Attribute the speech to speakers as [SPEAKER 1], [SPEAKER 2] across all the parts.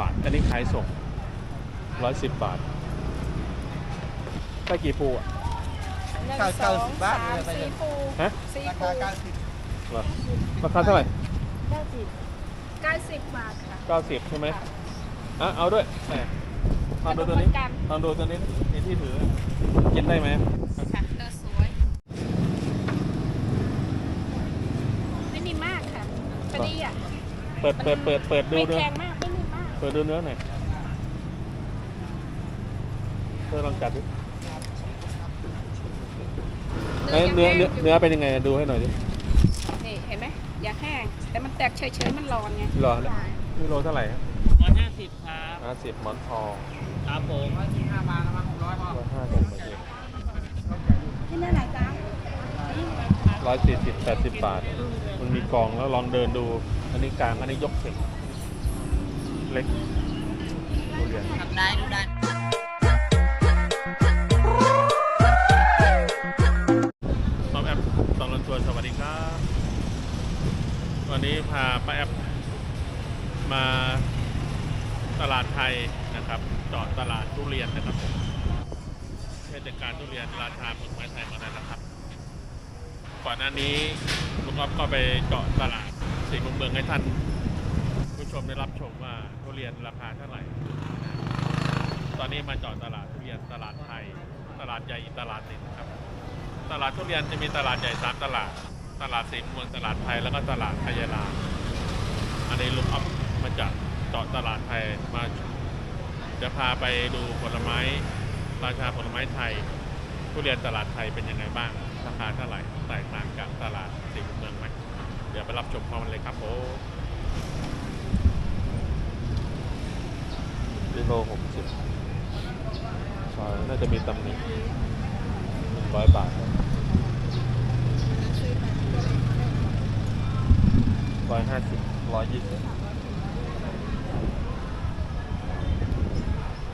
[SPEAKER 1] บาท อันนี้ขายส่งร้อยสิบบาทได้กี่ปูอะ
[SPEAKER 2] หนึ่ง
[SPEAKER 3] เก้า
[SPEAKER 2] ส
[SPEAKER 3] เก้า
[SPEAKER 2] อง
[SPEAKER 3] สิบบาท
[SPEAKER 2] สาม
[SPEAKER 3] เลยไปเลย
[SPEAKER 2] สี่ปู
[SPEAKER 1] ฮะ
[SPEAKER 2] สี่
[SPEAKER 3] รา
[SPEAKER 2] ปู
[SPEAKER 3] คาเก้าสิบ
[SPEAKER 1] เหรอราคาเท่าไหร่
[SPEAKER 2] เก้าสิบเก้าสิบบาทค่ะ
[SPEAKER 1] เก้าสิบใช่ไหมอะเอาด้วยแหมลองดูตัวนี้ลองดูตัวนี้นี่ที่ถือ กินได้ไหม
[SPEAKER 2] ค่ะเออสวย ไม่นิ่มมากค่ะพอดีอะ
[SPEAKER 1] เปิดเปิดเปิดเปิดดู
[SPEAKER 2] ไม่
[SPEAKER 1] เนื้อ
[SPEAKER 2] แข็งมากไม่นิ่มมาก
[SPEAKER 1] เปิดดูเนื้อหน่อยเธอลองจับดิเอ้ยเนื้อเนื้อเนื้อเป็นยังไงดูให้หน่อยดิ
[SPEAKER 2] นี่เห็นไหมอย่าแห้ง แต่มันแตกเฉยๆมันร้อนไง
[SPEAKER 1] รอแล้วนี่โลเท่าไหร่ครับ
[SPEAKER 3] ร้อยห้าสิบครับ
[SPEAKER 1] ห้าสิบหมอนทอง
[SPEAKER 3] ครับผมร้อยสิบห้าบาทประมาณหกร้อยพอ
[SPEAKER 1] ร้อยห้าสิบเอง
[SPEAKER 2] ที่นั่นไหนจ๊ะ
[SPEAKER 1] ร้อยสี่สิบแปดสิบบาท มันมีกองแล้วลองเดินดู อันนี้กลางอันนี้ยกเสร็จ เล็กทุเรียน
[SPEAKER 3] ทำได้ดูได้
[SPEAKER 1] ซอมแอปตองรันชวนสวัสดีครับวันนี้พาป้าแอปมาตลาดไทยนะครับ จอดตลาดทุเรียนนะครับผมเทศกาลทุเรียนราชาผลไม้ไทยมาแล้วนะครับ ก่อนหน้านี้ลุงอ๊อฟก็ไปเจาะตลาดสี่มุมเมืองให้ท่าน ชมได้รับชมว่าทุเรียนราคาเท่าไหร่ ตอนนี้มาจาะตลาดทุเรียนตลาดไทย ตลาดใหญ่ตลาดหนึ่งครับ ตลาดทุเรียนจะมีตลาดใหญ่สามตลาด ตลาดสีเมืองตลาดไทยแล้วก็ตลาดพยาลาอันนี้ลุงอ๊อฟมาจากจาะตลาดไทยมาจะพาไปดูผลไม้ราชาผลไม้ไทยทุเรียนตลาดไทยเป็นยังไงบ้างราคาเท่าไหร่แตกต่างกับตลาดสีเมืองไหมเดี๋ยวไปรับชมพร้อมกันเลยครับโอ้ กิโลหกสิบซอยน่าจะมีตำหนิหนึ่งร้อยบาทร้อยห้าสิบร้อยยี่สิบ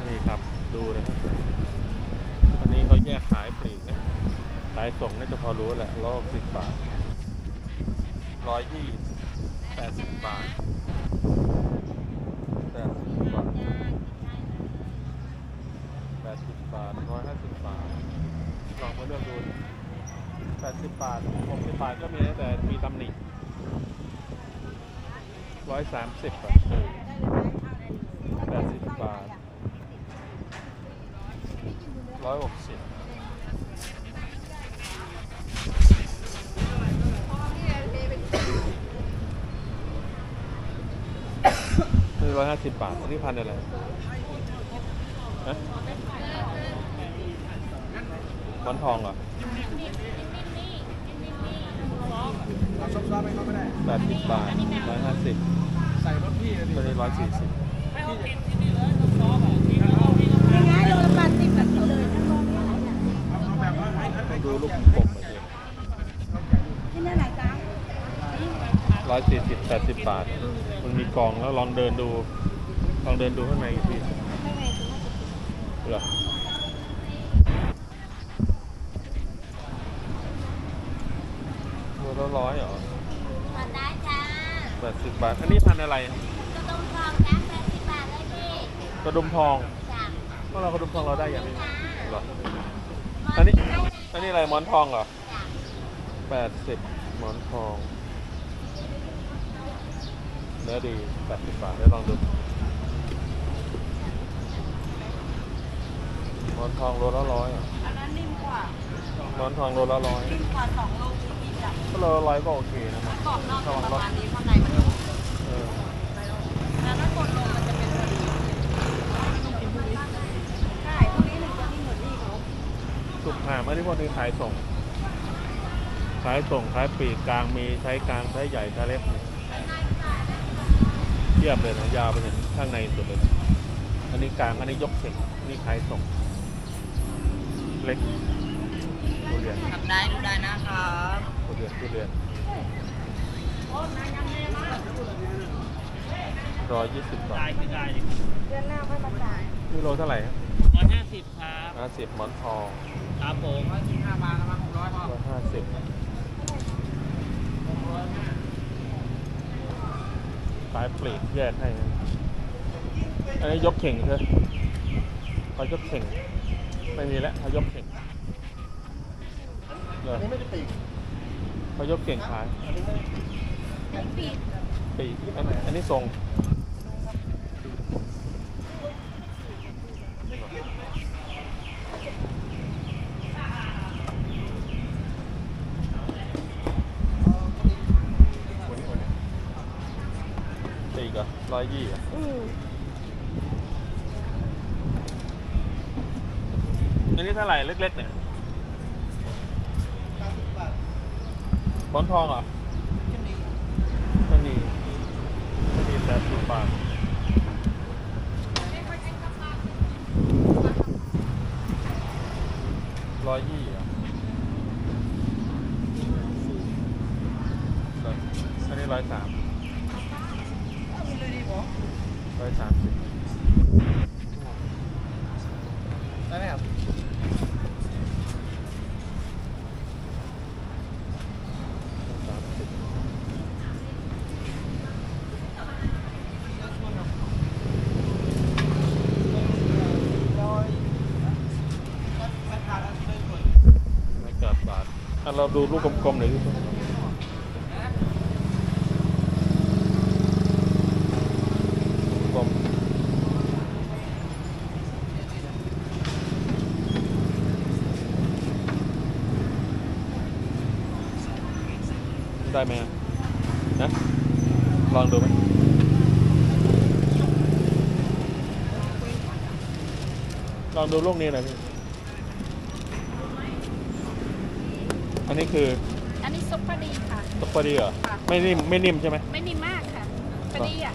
[SPEAKER 1] นี่ครับดูนะครับอันนี้เขาแยกขายปลีกนะขายส่งน่าจะพอรู้แหละร้อยสิบบาทร้อยยี่แปดสิบบาทแปดสิบบาทแปดสิบบาทร้อยห้าสิบบาท ลอง มาเลือกดูแปดสิบาทหกสิบาทก็มีนะแต่มีตำหนิร้อยสามสิบาทร้อยหกสิบนี่ร้อยห้าสิบบาทอันนี้พันอะไรฮะ อนทองเหรอ
[SPEAKER 3] เอาซอฟๆไปเขาไม่ได้
[SPEAKER 1] แปดสิบบาทร้อยห้าสิบ
[SPEAKER 3] ใส่รถพี่เลยดิ
[SPEAKER 1] ตัวนี้ร้อยสี่สิบ
[SPEAKER 2] ยังไงโลละแปดสิบแบบนี้เลยนะโลนี้อะไรเนี่ย
[SPEAKER 3] เอาเอาแบบว่าให้ให้
[SPEAKER 1] ต้องดูลูกกลมมาสิ
[SPEAKER 2] ที่นั่นไหนจ๊ะ
[SPEAKER 1] ร้อยสี่สิบแปดสิบบาท มันมีกองแล้วลองเดินดู ลองเดินดูข้างในอีกที
[SPEAKER 2] ไม่ไงถึงว่าจะ
[SPEAKER 1] เหรอ ลละร้อยเหรอ
[SPEAKER 4] ทานได้จ้า
[SPEAKER 1] แปดสิบบาท อันนี้พันธุ์อะไร
[SPEAKER 4] กระต้มทองจ้าแปดสิบบาทเลยพี่
[SPEAKER 1] กระดุมทอง
[SPEAKER 4] จ้า
[SPEAKER 1] พวกเรากระดุมทองเราได้อย่างนี้
[SPEAKER 4] จ้า
[SPEAKER 1] เหรอ อันนี้ อันนี้อะไรหมอนทองเหรอ
[SPEAKER 4] จ้า
[SPEAKER 1] แปดสิบหมอนทองเนื้อดีแปดสิบบาทได้ลองดูหมอนทองโลละร้อยอะ
[SPEAKER 2] อันนั้นนิ่มกว่า
[SPEAKER 1] หมอนทองโลละร้อย
[SPEAKER 2] นิ่มกว่าสองโลที่ กินจ้ะ
[SPEAKER 1] ก็โลละร้อยก็โอเคนะมัน
[SPEAKER 2] กรอบนอก
[SPEAKER 1] ระวัง
[SPEAKER 2] ประ
[SPEAKER 1] รถ
[SPEAKER 2] มาณนี้ข้างในมันนุ่ม
[SPEAKER 1] เออ
[SPEAKER 2] แล้วถ้ากดลงมันจะเป็นพอดีใช่พวกนี้หนึ่งจะนิ่มเหมือนนี่เขา
[SPEAKER 1] สุกหาไม่ได้พวกนี้ขายส่ง ขายส่งขายปลีกกลางมีใช้กลางใช้ใหญ่ใช้เล็กเนี่ยเทียบเลยนะยาวไปถึงข้างในสุดเลยนะอันนี้กลางอันนี้ยกเสร็จนี่ขายส่ง เล็ก ทุเรียน
[SPEAKER 3] ทำได้ดูได้นะครับ
[SPEAKER 1] ทุเรียนทุเรียนร้อยยี่สิบบา
[SPEAKER 3] ได้
[SPEAKER 1] ท
[SPEAKER 3] คือได้
[SPEAKER 2] เดือนหน้าค่อยมาจ่าย
[SPEAKER 1] นี่โลเท่าไหร่ครับ
[SPEAKER 3] ร้อยห้าสิบครับ
[SPEAKER 1] ห้าสิบหมอนทอง
[SPEAKER 3] ครับผมร้อยสิบห้าบาทประมาณหกร้อยพอ
[SPEAKER 1] ร้อยห้าสิบขายปลีกแยกให้นะอันนี้ยกเข่งเธอเขายกเข่ง ไม่มีแล้วเขายกเข่งเหร อ
[SPEAKER 3] อันนี้ไม่ได้ปีก
[SPEAKER 1] เขายกเข่งขาย
[SPEAKER 3] อันนี้ไม่ได้ปีก
[SPEAKER 1] ปีกอันอันนี้ทรงปีกเหรอะร้อยยี่อะ
[SPEAKER 2] อืม
[SPEAKER 1] อันนี้เท่าไหร่เล็กๆเนี่ย
[SPEAKER 3] เก้าสิบบาท
[SPEAKER 1] บอนทองเหรอ
[SPEAKER 3] แค่นี้
[SPEAKER 1] ไม่มีไม่มีแปดสิบบาทร้อยยี่อะอันนี้ร้อยสามร้อยสามสิบ
[SPEAKER 3] ได้ไหมครับ
[SPEAKER 1] สามสิบ
[SPEAKER 3] ร้อยไม่ขาดอันนี้เลยคน
[SPEAKER 1] ไม่เกิด บาทอะเราดูลูกกลมๆหน่ อยดิกลมได้ไหมอะนะลองดูไหมลองดูลูกนี้หน่อยพี่อันนี้คือ
[SPEAKER 2] อันนี้ซุปพอดีค่ะ
[SPEAKER 1] ตกพอดีเหรอ
[SPEAKER 2] ค่ะ
[SPEAKER 1] ไม่นิ่มไม่นิ่มใช่ไหม
[SPEAKER 2] ไม่นิ่มมากค่ะพอดีอะ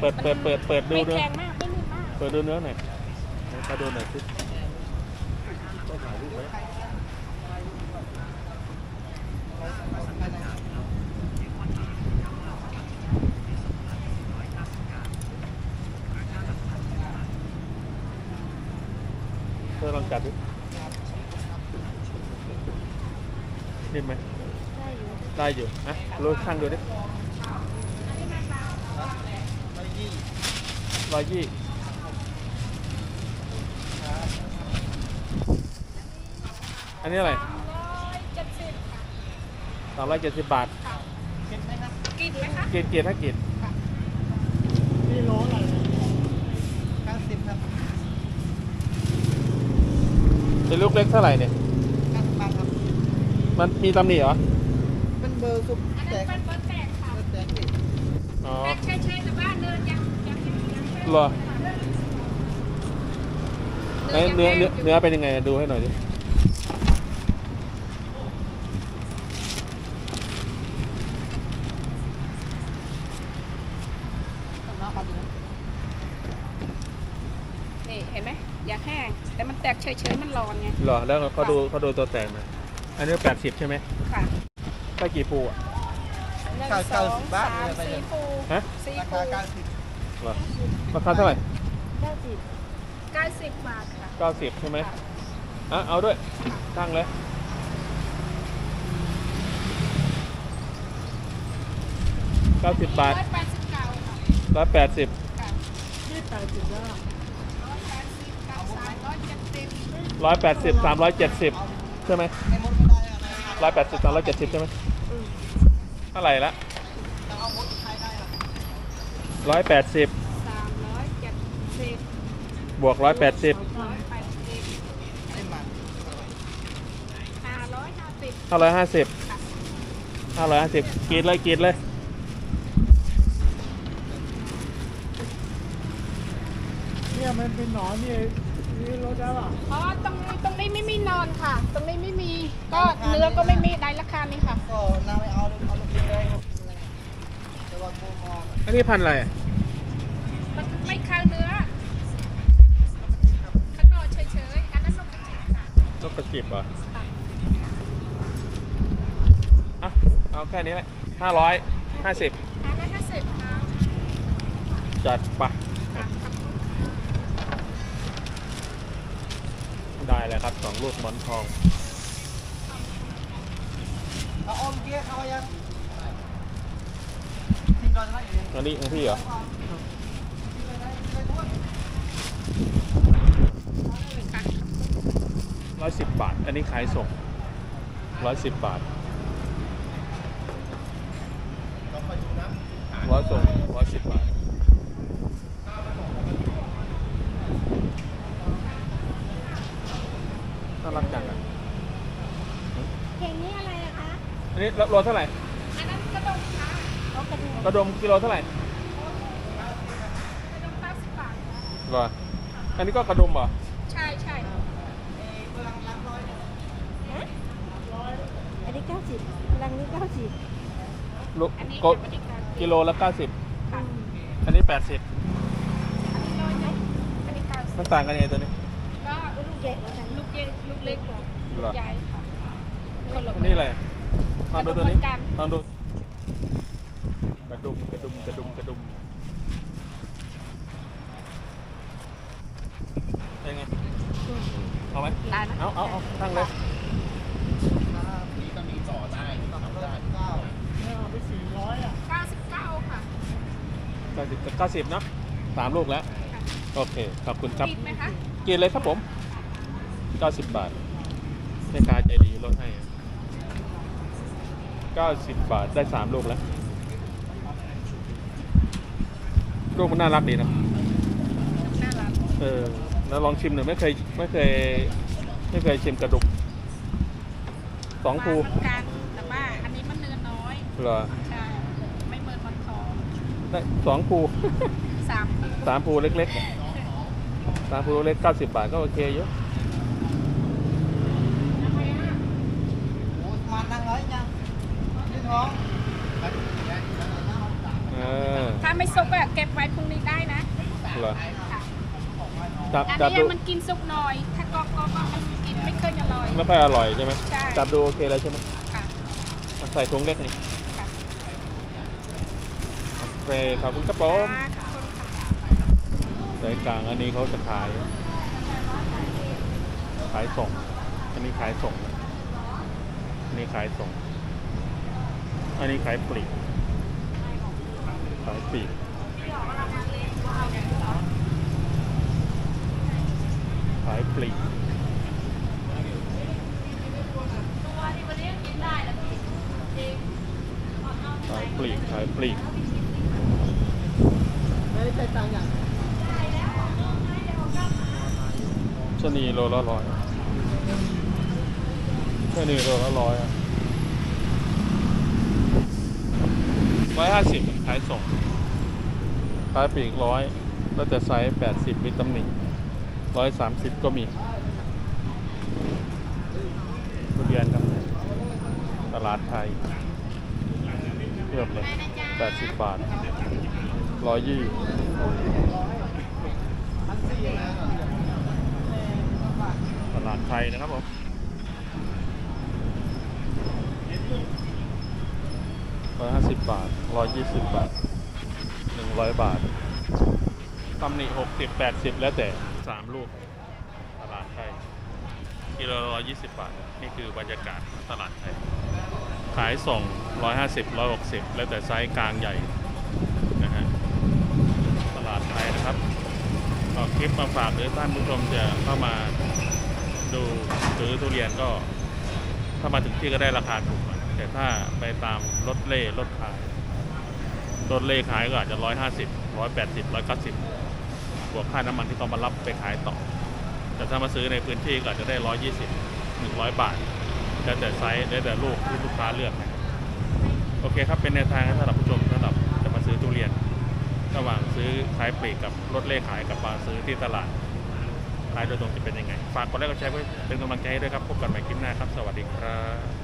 [SPEAKER 1] เปิดเปิดเปิดเปิดดู
[SPEAKER 2] ไม่
[SPEAKER 1] เนื้อ
[SPEAKER 2] แข็งมากไม่นิ่มมาก
[SPEAKER 1] เปิดดูเนื้อหน่อยมาดูหน่อยสิได้ถ่ายรูปไหมเธอลองจับดิ นิ่มไหม
[SPEAKER 2] ได้อยู่
[SPEAKER 1] ได้อยู่นะรู้ช่างดูดิ
[SPEAKER 3] ร้อยยี่
[SPEAKER 1] ร้อยยี่อันนี้อะไร
[SPEAKER 2] สามร้อยเจ็ดสิบค่ะ
[SPEAKER 1] สามร้อยเจ็ดสิบบาท
[SPEAKER 3] เก็บไหมครับ
[SPEAKER 2] กินไหมคะ
[SPEAKER 1] เกียรติเกียรติถ้าเกียรติ
[SPEAKER 3] นี่โลอะไรเก้าสิบครับ
[SPEAKER 1] เป็นลูกเล็กเท่าไหร่เนี่ย
[SPEAKER 3] เก้าสิบบาทครับ
[SPEAKER 1] มันมีตำหนิเหรอ
[SPEAKER 3] เป็นเบอร์ซุป
[SPEAKER 2] อัน
[SPEAKER 3] แต
[SPEAKER 2] นั้น
[SPEAKER 3] ก
[SPEAKER 2] เป็นเบอร์แปดค่ะ
[SPEAKER 3] เบอร์แตกสิ
[SPEAKER 1] อ๋อ
[SPEAKER 2] แปดใช่ใช่แต่ว่าเนื้อยังยังยังยังไม่
[SPEAKER 1] เหรอ ไหนเนื้อเนื้อเนื้อเป็นยังไงดูให้หน่อยดิ
[SPEAKER 2] นี่เห็นไหมอยากแห้งแต่มันแตกเฉยๆมันร้อนไง
[SPEAKER 1] เหรอ แล้วเขาดูเขาดูตัวแต่งหน่ อยอันนี้แปดสิบใช่ไหม
[SPEAKER 2] ค่ะ
[SPEAKER 1] ได้กี่ปูอะ
[SPEAKER 2] หนึ่ง
[SPEAKER 3] เก้า
[SPEAKER 2] ส
[SPEAKER 3] เก้า
[SPEAKER 2] อง
[SPEAKER 3] สิบบาท
[SPEAKER 2] สาม
[SPEAKER 3] เลยไปเล
[SPEAKER 2] สี่
[SPEAKER 3] ย
[SPEAKER 2] ปู
[SPEAKER 1] ฮะ
[SPEAKER 2] สี่
[SPEAKER 3] รา
[SPEAKER 2] ปู
[SPEAKER 3] คาเก้าสิบ
[SPEAKER 1] เหรอราคาเท่าไหร่
[SPEAKER 2] เก้าสิบเก้าสิบบาทค่ะ
[SPEAKER 1] เก้าสิบใช่ไหมอะเอาด้วยตั้งเลย เก้าสิบบาท
[SPEAKER 2] ร้อยแปดสิบเก้าค่ะ
[SPEAKER 1] ร้อยแปดสิบ
[SPEAKER 2] ค่ะยี่แปดสิบแล้วร้อยแปดสิบเก้าสามร้อยเจ็ดสิบ
[SPEAKER 1] ร้อยแปดสิบสามร้อยเจ็ดสิบใช่ไหม
[SPEAKER 3] ในมดไม่ได้อะไร้
[SPEAKER 1] อยแปดสิบสามร้อยเจ็ดสิบใช่ไหมเท่าไหร่ละ
[SPEAKER 3] ร้
[SPEAKER 1] อยแปดสิบ
[SPEAKER 2] สามร้อยเจ็ดสิบบ
[SPEAKER 1] วกร้อยแปดสิบ
[SPEAKER 2] ร้อยแปดสิบห้าร้อยห้าสิบ
[SPEAKER 1] ห้าร้อยห้าสิบห้าร้อยห้าสิบกรีดเลยกรีดเลย
[SPEAKER 3] เนี่ยมันเป็นหนอนนี่
[SPEAKER 2] อ๋อตรงตรงนี้ไม่มีนอนค่ะ ตรงนี้ไม่มีก็เนื้อก็ไม่มีได้ราคานี้ค่ะ
[SPEAKER 3] ก็น้าไม่เอาเอาลูกกินเลยแต่ว่าโกมอง
[SPEAKER 1] อันนี้พันธุ์อะไรอะ
[SPEAKER 2] มันไม่คาวเนื้อข้างนอกเฉยๆอันนั้นนกกระจิบค่ะ
[SPEAKER 1] นกกระจิบเหรอ
[SPEAKER 2] ค่ะ
[SPEAKER 1] อะเอาแค่นี้แหละห้าร้อยห้าสิบ
[SPEAKER 2] อันนั้นห้าสิบค่ะ
[SPEAKER 1] จัดไป
[SPEAKER 2] ค่ะ
[SPEAKER 1] ครับสองลูกหอนทอง
[SPEAKER 3] อมเกี้ยเขาอนนะอยู่
[SPEAKER 1] อันนี้พี่เหรอร้อยสิบบาท อันนี้ขายส่งร้อยสิบบาทร้อยส่งร้อยสิบบาท อั
[SPEAKER 4] น
[SPEAKER 1] นี้โลเท่าไหร่
[SPEAKER 2] อันนั้นกระดงค่ะ
[SPEAKER 4] เอากระดูก
[SPEAKER 1] กระดมกิโลเท่าไหร่
[SPEAKER 2] กระดงเก้าสิบบาทค่ะ
[SPEAKER 1] เหรออันนี้ก็กระดมเหรอ
[SPEAKER 2] ใช่ใช่
[SPEAKER 4] อันนี้เก้าสิบรังนี้เก้าสิบ
[SPEAKER 1] โล
[SPEAKER 2] อันนี้
[SPEAKER 1] โก
[SPEAKER 2] เป็นบริการ
[SPEAKER 1] กิโลละเก้าสิบ
[SPEAKER 2] ค่ะ
[SPEAKER 1] อันนี้แปดสิบ
[SPEAKER 2] อันนี้ร้อยไหมอันนี้เก้าสิบ
[SPEAKER 1] มันต่างกันยังไงตัวนี้
[SPEAKER 2] ก็
[SPEAKER 4] ลูกใหญ่กว่ากัน
[SPEAKER 2] ลูกเล็กลูกเล็กกว่า
[SPEAKER 1] เหรอ
[SPEAKER 2] ใหญ่ค่ะคนละ
[SPEAKER 1] อันนี้อะไร ลองดูตัวนี้
[SPEAKER 2] เหมือนกัน
[SPEAKER 1] ลองดูกระดุมกระดุมกระดุมกระดุมเป็นไงเอาไหม
[SPEAKER 2] ได้นะ
[SPEAKER 1] เอาเอาเอาตั้งเลย
[SPEAKER 2] เก้าสิบเก้าค่ะ
[SPEAKER 1] เก้าสิบเก้าสิบเนอะสามลูกแล้ว
[SPEAKER 2] ค่ะ
[SPEAKER 1] โอเค ขอบคุณครับ
[SPEAKER 2] ปิดไหมคะ
[SPEAKER 1] กินเลยครับผม90บาทแม่ค้าใจดีลดให้ 90 บาทได้ 3 ลูกแล้วลูกมันน่ารักดีนะ
[SPEAKER 2] น่ารัก
[SPEAKER 1] เออแล้วลองชิมหน่อยไม่เคยไม่เคยไม่เคยชิมกระดุกสองภู
[SPEAKER 2] มันกลางแต่ว่าอันนี้มันเนื้อน้อย
[SPEAKER 1] เหรอ
[SPEAKER 2] ใช่ไม่เหมือนมันทอง
[SPEAKER 1] ได้สองภู
[SPEAKER 2] สามภู
[SPEAKER 1] สามภูเล็กๆสามภูเล็ก90บาทก็โอเคเยอะ
[SPEAKER 3] โอ้มานั่งร้อยยังนี่ท้อง
[SPEAKER 1] เออ
[SPEAKER 2] ถ้าไม่สุกอะเก็บไว้พรุ่งนี้ได้นะ
[SPEAKER 1] เหรอ
[SPEAKER 2] ค่ะ
[SPEAKER 1] จับ
[SPEAKER 2] อัน
[SPEAKER 1] จับ
[SPEAKER 2] นี้
[SPEAKER 1] ดู
[SPEAKER 2] มันกินสุกหน่อย ถ้ากรอบๆอะมันกินไม่เคยอร่อย
[SPEAKER 1] ไม่ค่อยอร่อยใช่ไหม
[SPEAKER 2] ใช่
[SPEAKER 1] จับดูโอเคแล้วใช่ไหม
[SPEAKER 2] ค่ะ
[SPEAKER 1] ใส่ถุงเล็กนี่
[SPEAKER 2] ค่ะ
[SPEAKER 1] โอเคขอบคุณครับผม
[SPEAKER 2] ค่ะขอบคุณค่ะ
[SPEAKER 1] สายกลางอันนี้เขาจะขาย ขายส่ง อันนี้ขายส่ง อันนี้ขายส่ง อันนี้ขายปลีกขายปลีกขายปลีกขายปลีกขายปลีก
[SPEAKER 3] ไม่ได้ใช้ตังค์อย่าง
[SPEAKER 1] ชะนีโลละร้อยชะนีโลละร้อย ร้อยห้าสิบขายส่งขายปลีกร้อยแล้วแต่ไซส์แปดสิบมีตำหนิร้อยสามสิบก็มีทุเรียนครับ ตลาดไทยเทียบเลยแปดสิบบาทร้อยยี่ตลาดไทยนะครับผม ร้อยห้าสิบบาทร้อยยี่สิบบาทหนึ่งร้อยบาทตำหนิหกสิบแปดสิบแล้วแต่สามลูก ตลาดไทยกิโลร้อยยี่สิบบาท นี่คือบรรยากาศตลาดไทย ขายส่งร้อยห้าสิบร้อยหกสิบแล้วแต่ไซส์กลางใหญ่นะฮะตลาดไทยนะครับก็คลิปมาฝากหรือท่านผู้ชมจะเข้ามาดูซื้อทุเรียนก็ ถ้ามาถึงที่ก็ได้ราคาถูก แต่ถ้าไปตามรถเล่รถขาย รถเล่ขายก็อาจจะร้อยห้าสิบร้อยแปดสิบร้อยเก้าสิบบวกค่าน้ำมันที่ต้องมารับไปขายต่อ แต่ถ้ามาซื้อในพื้นที่ก็อาจจะได้ร้อยยี่สิบหนึ่งร้อยบาทแล้วแต่ไซส์แล้วแต่ลูกที่ลูกค้าเลือกนะโอเคครับ เป็นแนวทางสำหรับผู้ชมสำหรับจะมาซื้อทุเรียน ระหว่างซื้อขายปลีกกับรถเล่ขายกับมาซื้อที่ตลาดขายโดยตรงจะเป็นยังไง ฝากกดไลค์กดแชร์เพื่อเป็นกำลังใจให้ด้วยครับ พบกันใหม่คลิปหน้าครับ สวัสดีครับ